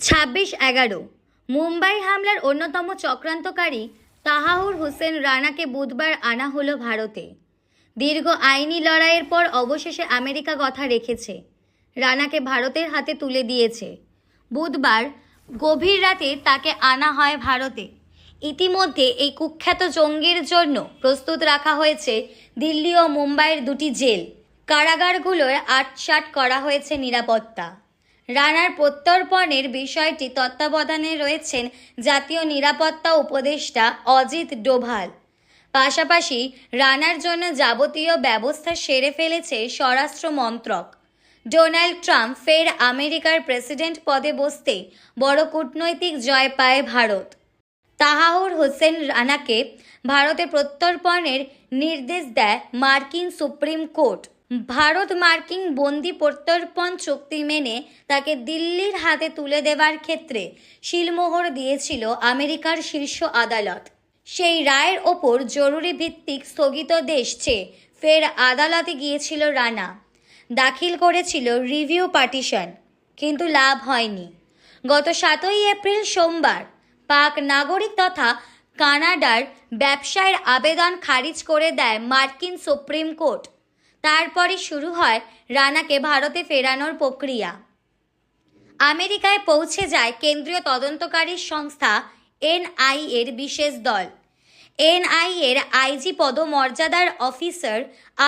ছাব্বিশ এগারো। মুম্বাই হামলার অন্যতম চক্রান্তকারী তাহাউর হোসেন রানাকে বুধবার আনা হলো ভারতে। দীর্ঘ আইনি লড়াইয়ের পর অবশেষে আমেরিকা কথা রেখেছে। রানাকে ভারতের হাতে তুলে দিয়েছে। বুধবার গভীর রাতে তাকে আনা হয় ভারতে। ইতিমধ্যে এই কুখ্যাত জঙ্গির জন্য প্রস্তুত রাখা হয়েছে দিল্লি ও মুম্বাইয়ের দুটি জেল। কারাগারগুলোর আটসাট করা হয়েছে নিরাপত্তা। রানার প্রত্যর্পণের বিষয়টি তত্ত্বাবধানে রয়েছেন জাতীয় নিরাপত্তা উপদেষ্টা অজিত ডোভাল। পাশাপাশি রানার জন্য যাবতীয় ব্যবস্থা সেরে ফেলেছে স্বরাষ্ট্র মন্ত্রক। ডোনাল্ড ট্রাম্প ফের আমেরিকার প্রেসিডেন্ট পদে বসতে বড় কূটনৈতিক জয় পায় ভারত। তাহাউর হোসেন রানাকে ভারতে প্রত্যর্পণের নির্দেশ দেয় মার্কিন সুপ্রিম কোর্ট। ভারত মার্কিন বন্দি প্রত্যর্পণ চুক্তি মেনে তাকে দিল্লির হাতে তুলে দেওয়ার ক্ষেত্রে শিলমোহর দিয়েছিল আমেরিকার শীর্ষ আদালত। সেই রায়ের ওপর জরুরি ভিত্তিক স্থগিতদেশ চেয়ে ফের আদালতে গিয়েছিল রানা। দাখিল করেছিল রিভিউ পার্টিশন, কিন্তু লাভ হয়নি। গত সাতই এপ্রিল সোমবার পাক নাগরিক তথা কানাডার ব্যবসায়ের আবেদন খারিজ করে দেয় মার্কিন সুপ্রিম কোর্ট। তারপরে শুরু হয় রানাকে ভারতে ফেরানোর প্রক্রিয়া। আমেরিকায় পৌঁছে যায় কেন্দ্রীয় তদন্তকারী সংস্থা এনআই এর বিশেষ দল। এনআই এর আইজি পদমর্যাদার অফিসার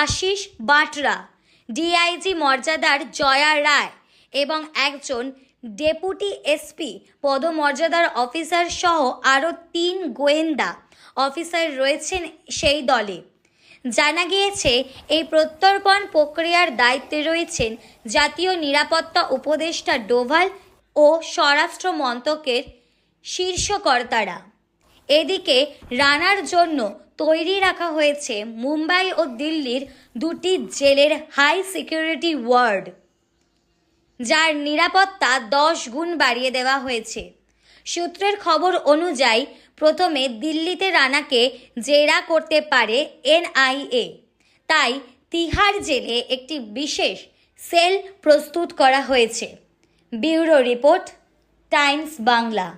আশিস বাটরা, ডিআইজি মর্যাদার জয়া রায় এবং একজন ডেপুটি এসপি পদমর্যাদার অফিসার সহ আরও তিন গোয়েন্দা অফিসার রয়েছেন সেই দলে। জানা গিয়েছে, এই প্রত্যর্পণ প্রক্রিয়ার দায়িত্বে রয়েছেন জাতীয় নিরাপত্তা উপদেষ্টা ডোভাল ও স্বরাষ্ট্র মন্ত্রকের শীর্ষকর্তারা। এদিকে, রানার জন্য তৈরি রাখা হয়েছে মুম্বাই ও দিল্লির দুটি জেলের হাই সিকিউরিটি ওয়ার্ড, যার নিরাপত্তা দশ গুণ বাড়িয়ে দেওয়া হয়েছে। সূত্রের খবর অনুযায়ী প্রথমে দিল্লিতে রানাকে জেরা করতে পারে এনআইএ। তাই তিহার জেলে একটি বিশেষ সেল প্রস্তুত করা হয়েছে। Bureau report, Times Bangla.